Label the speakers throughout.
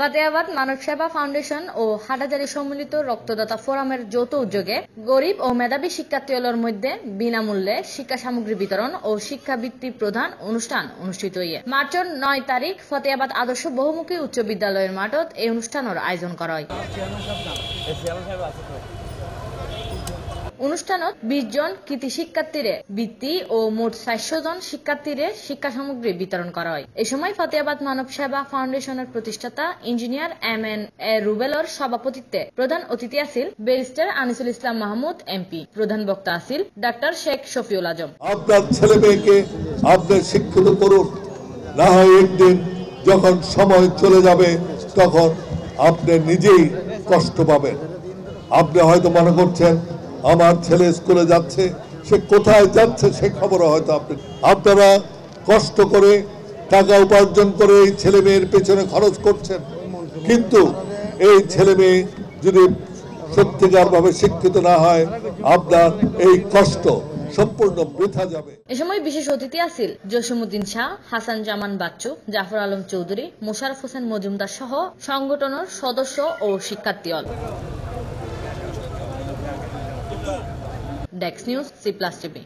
Speaker 1: Fatehabad মানব সেবা foundation ও হাটাজারি সম্মিলিত রক্তদাতা ফোরামের যৌথ উদ্যোগে গরিব ও মেধাবী শিক্ষার্থীদের মধ্যে বিনামূল্যে শিক্ষা সামগ্রী বিতরণ ও শিক্ষাবৃত্তি প্রধান অনুষ্ঠান অনুষ্ঠিত হইয়ে মার্চের নয় তারিখ ফতেহাবাদ আদর্শ বহুমুখী উচ্চ বিদ্যালয়ের মাঠত এই অনুষ্ঠানের আয়োজন করা হয়। অনুষ্ঠানত বিশ জন কৃতি শিক্ষার্থীরে বৃত্তি ও মোট চারশো জন শিক্ষার্থীরে শিক্ষা সামগ্রী বিতরণ করা হয়। এ সময় ফতেহাবাদ মানব সেবা ফাউন্ডেশনের প্রতিষ্ঠাতা ইঞ্জিনিয়ার এম এন এ রুবেলর সভাপতিত্বে প্রধান অতিথি আছিল ব্যারিস্টার আনিসুল ইসলাম মাহমুদ এমপি প্রধান বক্তা আছিল ডাক্তার শেখ শফিউল আজম।
Speaker 2: আপনার ছেলে মেয়েকে আপনি শিক্ষিত করুন। না হয় একদিন যখন সময় চলে যাবে, তখন আপনি নিজেই কষ্ট পাবেন। আপনি হয়তো মনে করছেন আমার ছেলে স্কুলে যাচ্ছে, সে কোথায় যাচ্ছে সে খবর হয়তো আপনি, আপনারা কষ্ট করে টাকা উপার্জন করে এই ছেলে মেয়ের পেছনে খরচ করছেন। কিন্তু এই ছেলে মেয়ে যদি সত্যিকার ভাবে শিক্ষিত না হয়, আপনার এই কষ্ট সম্পূর্ণ বৃথা যাবে।
Speaker 1: এ সময় বিশেষ অতিথি আছিল জসিমুদ্দিন শাহ, হাসান জামান বাচ্চু, জাফর আলম চৌধুরী, মোশারফ হোসেন মজুমদার সহ সংগঠনের সদস্য ও শিক্ষার্থী ডেক্স news C plus TV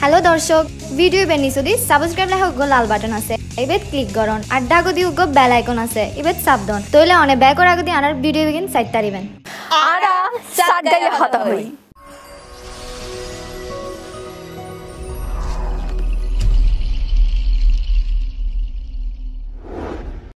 Speaker 3: hello দর্শক। ভিডিও বেনি যদি সাবস্ক্রাইব লেখা উগ্র লাল বাটন আছে। এবেত ক্লিক করন। ডাগো আগদি উগ্র বেল আইকন আছে। এবেত সাবধান। তইলে ব্যাক ব্যাগর আগদি আনার ভিডিও বিগিন সাইট তারিবেন
Speaker 4: আরা সাগাই হতা হই